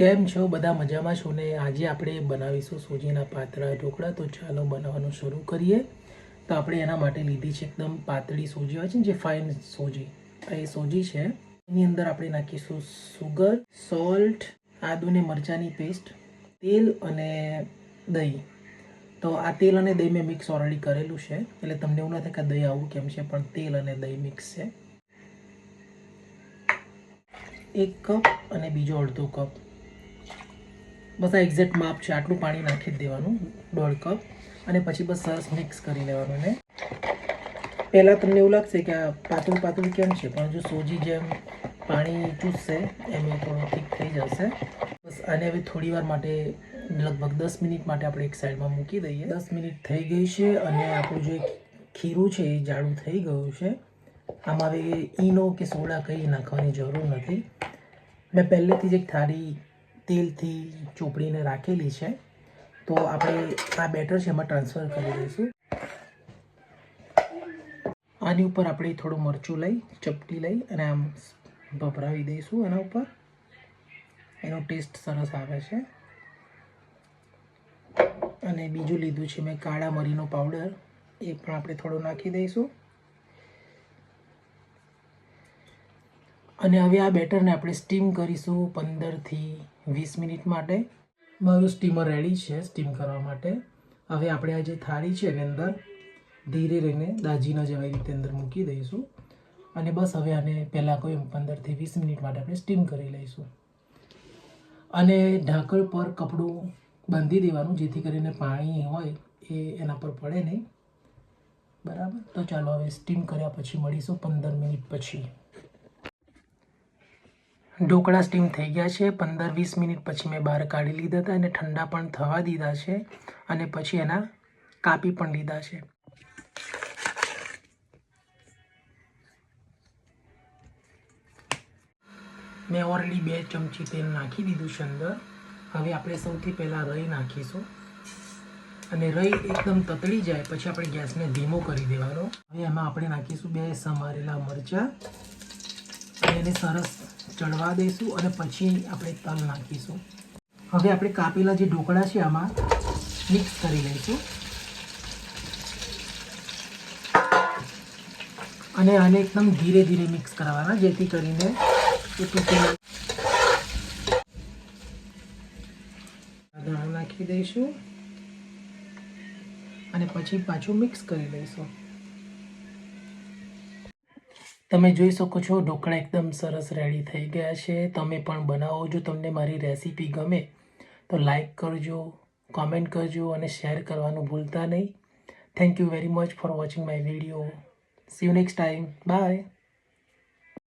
કેમ છો? બધા મજામાં છો ને? આજે આપણે બનાવીશું સોજીના પાતળા ઢોકળા. તો ચાલો બનાવવાનું શરૂ કરીએ. તો આપણે એના માટે લીધી છે એકદમ પાતળી સોજી. હોય છે જે ફાઇન સોજી. એ સોજી છે. એની અંદર આપણે નાખીશું સુગર, સોલ્ટ, આદુ ને મરચાંની પેસ્ટ, તેલ અને દહીં. તો આ તેલ અને દહીં મેં મિક્સ ઓલરેડી કરેલું છે. એટલે તમને એવું ના થાય કે દહીં આવું કેમ છે, પણ તેલ અને દહીં મિક્સ છે. એક કપ અને બીજો અડધો કપ. બસ આ એક્ઝેક્ટ માપ છે. આટલું પાણી નાખી દેવાનું, દોઢ કપ. અને પછી બસ સરસ મિક્સ કરી લેવાનું ને પહેલાં તમને એવું લાગશે કે આ પાતળું પાતળું કેમ છે, પણ જો સોજી જેમ પાણી ચૂસશે, એમ એ થોડું ઠીક થઈ જશે. બસ આને હવે થોડીવાર માટે, લગભગ દસ મિનિટ માટે આપણે એક સાઈડમાં મૂકી દઈએ. દસ મિનિટ થઈ ગઈ છે અને આપણું જે ખીરું છે એ જાડું થઈ ગયું છે. આમાં હવે ઈનો કે સોડા કંઈ નાખવાની જરૂર નથી. મેં પહેલેથી જ એક થાળી તેલથી ચોપડીને રાખેલી છે. તો આપણે આ બેટર છે, એમાં ટ્રાન્સફર કરી દઈશું. આની ઉપર આપણે થોડું મરચું લઈ, ચપટી લઈ અને આમ ભભરાવી દઈશું એના ઉપર. એનો ટેસ્ટ સરસ આવે છે. અને બીજું લીધું છે મેં કાળા મરીનો પાવડર, એ પણ આપણે થોડો નાખી દઈશું. અને હવે આ બેટરને આપણે સ્ટીમ કરીશું પંદરથી વીસ મિનિટ માટે. મારું સ્ટીમર રેડી છે સ્ટીમ કરવા માટે. હવે આપણે આ જે થાળી છે એની અંદર ધીરે રહીને દાજીના જેવા રીતે અંદર મૂકી દઈશું. અને બસ હવે આને પહેલાં કોઈ પંદરથી વીસ મિનિટ માટે આપણે સ્ટીમ કરી લઈશું. અને ઢાંકણ પર કપડું બાંધી દેવાનું, જેથી કરીને પાણી હોય એ એના પર પડે નહીં. બરાબર? તો ચાલો હવે સ્ટીમ કર્યા પછી મળીશું પંદર મિનિટ પછી. ઢોકળા સ્ટીમ થઈ ગયા છે. પંદર વીસ મિનિટ પછી મેં બહાર કાઢી લીધા હતા અને ઠંડા પણ થવા દીધા છે અને પછી એના કાપી પણ લીધા છે. મેં ઓલરેડી બે ચમચી તેલ નાખી દીધું છે અંદર. હવે આપણે સૌથી પહેલાં રઈ નાખીશું. અને રઈ એકદમ તતળી જાય પછી આપણે ગેસને ધીમો કરી દેવાનો. હવે એમાં આપણે નાખીશું બે સમારેલા મરચાં. અને એને સરસ ચડવા દઈશું અને પછી આપણે તલ નાખીશું. હવે આપણે કાપેલા જે ઢોકળા છે આમાં મિક્સ કરી લઈશું. અને આને એકદમ ધીરે ધીરે મિક્સ કરવાના, જેથી કરીને એ તૂટી નાખી દઈશું. અને પછી પાછું મિક્સ કરી લઈશું. તમે જોઈ શકો છો, ઢોકળા એકદમ સરસ રેડી થઈ ગયા છે. તમે પણ બનાવો જો તમને મારી રેસીપી ગમે, તો લાઈક કરજો કોમેન્ટ કરજો અને શેર કરવાનું ભૂલતા નહીં. Thank you very much for watching my video see you next time bye